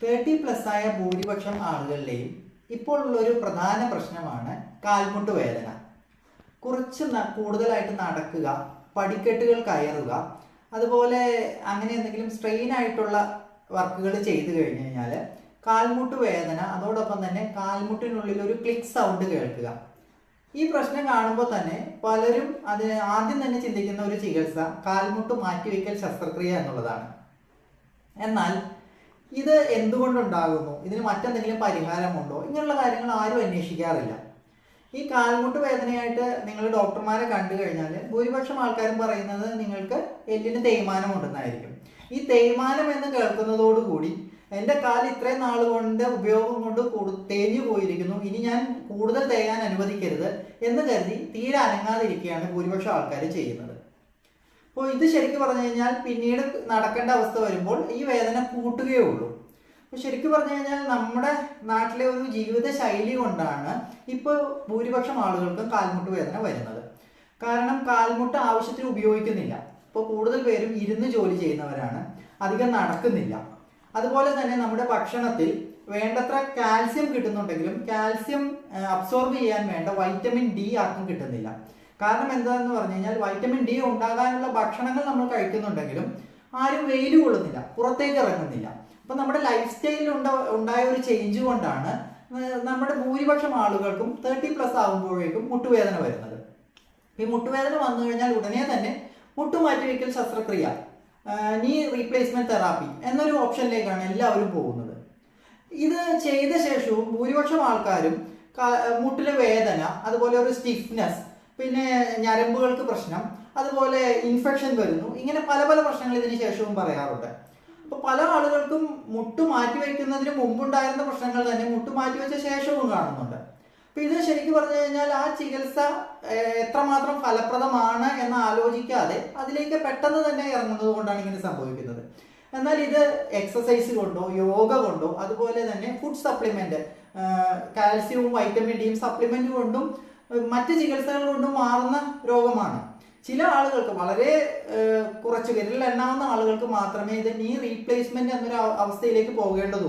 Thirty plus ആയ ഭൂരിപക്ഷം ആളുകളിലെയും ഇപ്പോൾ ഉള്ള ഒരു പ്രധാന പ്രശ്നമാണ് കാൽമുട്ട് വേദന. കുറച്ച് കൂടുതലായിട്ട് നടക്കുക പടിക്കെട്ടുകൾ കയറുക അതുപോലെ അങ്ങനെ എന്തെങ്കിലും സ്ട്രെയിൻ ആയിട്ടുള്ള വർക്കുകൾ ചെയ്തു കഴിഞ്ഞു കഴിഞ്ഞാൽ കാൽമുട്ട് വേദന അതോടൊപ്പം തന്നെ കാൽമുട്ടിനുള്ളിൽ ഒരു ക്ലിക്ക് സൗണ്ട് കേൾക്കുക. ഈ പ്രശ്നം കാണുമ്പോൾ തന്നെ പലരും അത് ആദ്യം തന്നെ ചിന്തിക്കുന്ന ഒരു ചികിത്സ കാൽമുട്ട് മാറ്റിവെക്കൽ ശസ്ത്രക്രിയ എന്നുള്ളതാണ്. എന്നാൽ ഇത് എന്തുകൊണ്ടുണ്ടാകുന്നു? ഇതിന് മറ്റെന്തെങ്കിലും പരിഹാരമുണ്ടോ? ഇങ്ങനെയുള്ള കാര്യങ്ങൾ ആരും അന്വേഷിക്കാറില്ല. ഈ കാൽമുട്ട് വേദനയായിട്ട് നിങ്ങൾ ഡോക്ടർമാരെ കണ്ടു കഴിഞ്ഞാൽ ഭൂരിപക്ഷം ആൾക്കാരും പറയുന്നത് നിങ്ങൾക്ക് എല്ലിന് തേയ്മാനം ഉണ്ടെന്നായിരിക്കും ഈ തേയ്മാനം എന്ന് കേൾക്കുന്നതോടുകൂടി എന്റെ കാൽ ഇത്രയും നാൾ കൊണ്ട് ഉപയോഗം കൊണ്ട് തേഞ്ഞു പോയിരിക്കുന്നു. ഇനി ഞാൻ കൂടുതൽ തേയാൻ അനുവദിക്കരുത് എന്ന് കരുതി തീരെ അനങ്ങാതിരിക്കുകയാണ് ഭൂരിപക്ഷം ആൾക്കാർ ചെയ്യുന്നത്. അപ്പോൾ ഇത് ശരിക്കും പറഞ്ഞു കഴിഞ്ഞാൽ പിന്നീട് നടക്കേണ്ട അവസ്ഥ വരുമ്പോൾ ഈ വേദന കൂട്ടുകയേ ഉള്ളൂ. അപ്പോൾ ശരിക്കും പറഞ്ഞു കഴിഞ്ഞാൽ നമ്മുടെ നാട്ടിലെ ഒരു ജീവിത ശൈലി കൊണ്ടാണ് ഇപ്പോൾ ഭൂരിപക്ഷം ആളുകൾക്കും കാൽമുട്ട് വേദന വരുന്നത്. കാരണം കാൽമുട്ട് ആവശ്യത്തിന് ഉപയോഗിക്കുന്നില്ല. ഇപ്പോൾ കൂടുതൽ പേരും ഇരുന്ന് ജോലി ചെയ്യുന്നവരാണ്. അധികം നടക്കുന്നില്ല. അതുപോലെ തന്നെ നമ്മുടെ ഭക്ഷണത്തിൽ വേണ്ടത്ര കാൽസ്യം കിട്ടുന്നുണ്ടെങ്കിലും കാൽസ്യം അബ്സോർബ് ചെയ്യാൻ വേണ്ട വൈറ്റമിൻ ഡി ആർക്കും കിട്ടുന്നില്ല. കാരണം എന്താണെന്ന് പറഞ്ഞു കഴിഞ്ഞാൽ വൈറ്റമിൻ ഡി ഉണ്ടാകാനുള്ള ഭക്ഷണങ്ങൾ നമ്മൾ കഴിക്കുന്നുണ്ടെങ്കിലും ആരും വെയിൽ കൊള്ളുന്നില്ല പുറത്തേക്ക് ഇറങ്ങുന്നില്ല. അപ്പൊ നമ്മുടെ ലൈഫ് സ്റ്റൈലിൽ ഉണ്ട ഉണ്ടായ ഒരു ചേഞ്ച് കൊണ്ടാണ് നമ്മുടെ ഭൂരിപക്ഷം ആളുകൾക്കും തേർട്ടി പ്ലസ് ആകുമ്പോഴേക്കും മുട്ടുവേദന വരുന്നത്. ഈ മുട്ടുവേദന വന്നു കഴിഞ്ഞാൽ ഉടനെ തന്നെ മുട്ടുമാറ്റിവെക്കൽ ശസ്ത്രക്രിയ നീ റീപ്ലേസ്മെന്റ് തെറാപ്പി എന്നൊരു ഓപ്ഷനിലേക്കാണ് എല്ലാവരും പോകുന്നത്. ഇത് ചെയ്ത ശേഷവും ഭൂരിപക്ഷം ആൾക്കാരും മുട്ടിലെ വേദന അതുപോലെ ഒരു സ്റ്റിഫ്നെസ് പിന്നെ ഞരമ്പുകൾക്ക് പ്രശ്നം അതുപോലെ ഇൻഫെക്ഷൻ വരുന്നു. ഇങ്ങനെ പല പല പ്രശ്നങ്ങൾ ഇതിന് ശേഷവും പറയാറുണ്ട്. അപ്പോൾ പല ആളുകൾക്കും മുട്ട് മാറ്റിവെക്കുന്നതിന് മുമ്പുണ്ടായിരുന്ന പ്രശ്നങ്ങൾ തന്നെ മുട്ട് മാറ്റിവെച്ച ശേഷവും കാണുന്നുണ്ട്. അപ്പൊ ഇത് ശരിക്കും പറഞ്ഞു കഴിഞ്ഞാൽ ആ ചികിത്സ എത്രമാത്രം ഫലപ്രദമാണ് എന്ന് ആലോചിക്കാതെ അതിലേക്ക് പെട്ടെന്ന് തന്നെ ഇറങ്ങുന്നത് കൊണ്ടാണ് ഇങ്ങനെ സംഭവിക്കുന്നത്. എന്നാൽ ഇത് എക്സസൈസ് കൊണ്ടോ യോഗ കൊണ്ടോ അതുപോലെ തന്നെ ഫുഡ് സപ്ലിമെന്റ് കാൽസ്യവും വൈറ്റമിൻ ഡിയും സപ്ലിമെന്റ് കൊണ്ടും മറ്റ് ചികിത്സകൾ കൊണ്ട് മാറുന്ന രോഗമാണ്. ചില ആളുകൾക്ക് വളരെ കുറച്ച് വിരലിൽ എണ്ണാവുന്ന ആളുകൾക്ക് മാത്രമേ ഇത് നീ റീപ്ലേസ്മെന്റ് എന്നൊരു അവസ്ഥയിലേക്ക് പോകേണ്ടതുള്ളൂ.